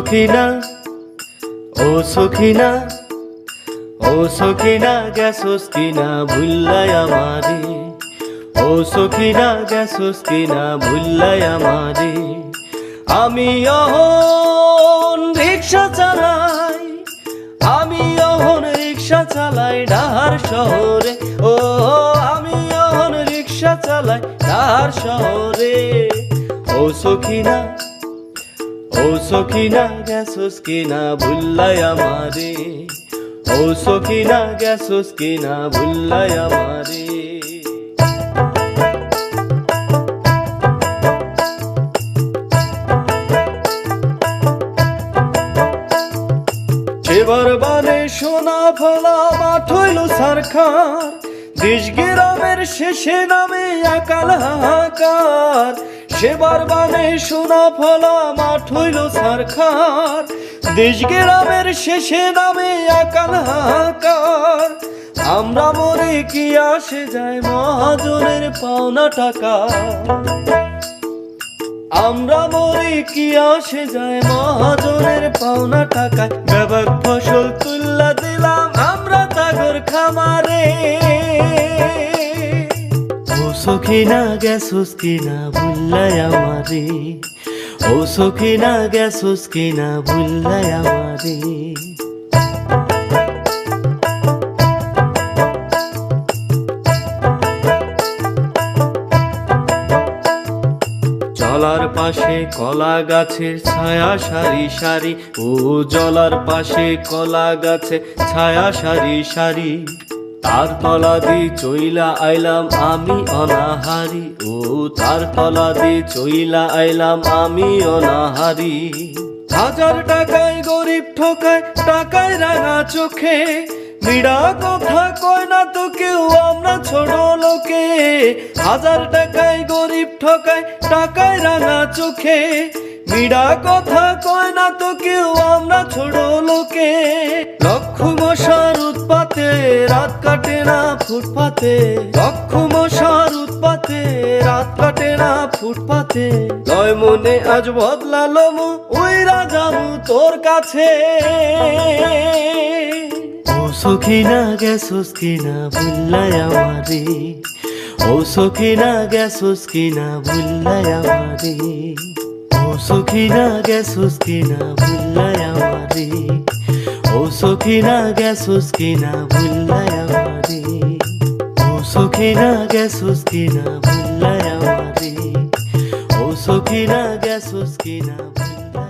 সখিনা, ও সখিনা ও সখিনা গেছস কিনা ভুল্লাই আমারে। ও সখিনা গেছস কিনা ভুল্লাই আমারে। আমি অহন রিক্সা চালাই, আমি অহন রিক্সা চালাই ডাহার শহরে। ও, আমি অহন রিক্সা চালাই ডাহার শহরে। ও সখিনা ও সখিনা গেছস কিনা ভুল্লাই আমারে। ও সখিনা গেছস কিনা ভুল্লাই আমারে। সেবার বানে সোনা ফলা মাঠ হইল সারখার। দেশ গ্রামের শেষে নামে একাল হাহাকার। সেবার বানে সোনা ফলা মাঠ হইল সারখার। দেশ গ্রামের শেষে নামে একাল হাহাকার। আমরা মরে কি আসে যায় মহাজনের পাওনা টাকা। আমরা মরে কি আসে যায় মহাজনের পাওনা টাকায় ব্যাপক ফসল তুল্লা দিলাম, আমরা তাগর খামারে। সখিনা গেছস কিনা ভুল্লাই আমারে। ও সখিনা গেছস কিনা ভুল্লাই আমারে। জলার পাশে কলা গাছের ছায়া সারি সারি, ও জলার পাশে কলা গাছে ছায়া সারি সারি। তার তলা দি চইলা আইলাম আমি অনাহারি, ও তার তলা দি চইলা আইলাম আমি অনাহারি। হাজার টাকায় গরিব ঠকায়, টাকায় রাঙা চোখে মিড়া কথা কয় না তো কেউ, আমরা ছোট লোকে। হাজার টাকায় গরিব ঠকায়, টাকায় রাঙা চোখে মিড়া কথা কয় না তো কেউ, আমরা ছোট লোকে। লক্ষ মশার উৎপাতে রাত কাটে না ফুটপাতে লক্ষ মশার উৎপাতে, রাত কাটে না ফুটপাতে। লয় মনে আজ বদলালো মু, ওই রাজামু তোর কাছে। ও সখিনা গেছস কিনা ভুল্লাই আমারে। ও সখিনা গেছস কিনা ভুল্লাই আমারে। ও সখিনা গেছস কিনা ভুল্লাই আমারে। ও সখিনা গেছস কিনা ভুল্লাই আমারে। ও সখিনা গেছস কিনা ভুল্লাই আমারে। ও সখিনা গেছস কিনা ভুল্লাই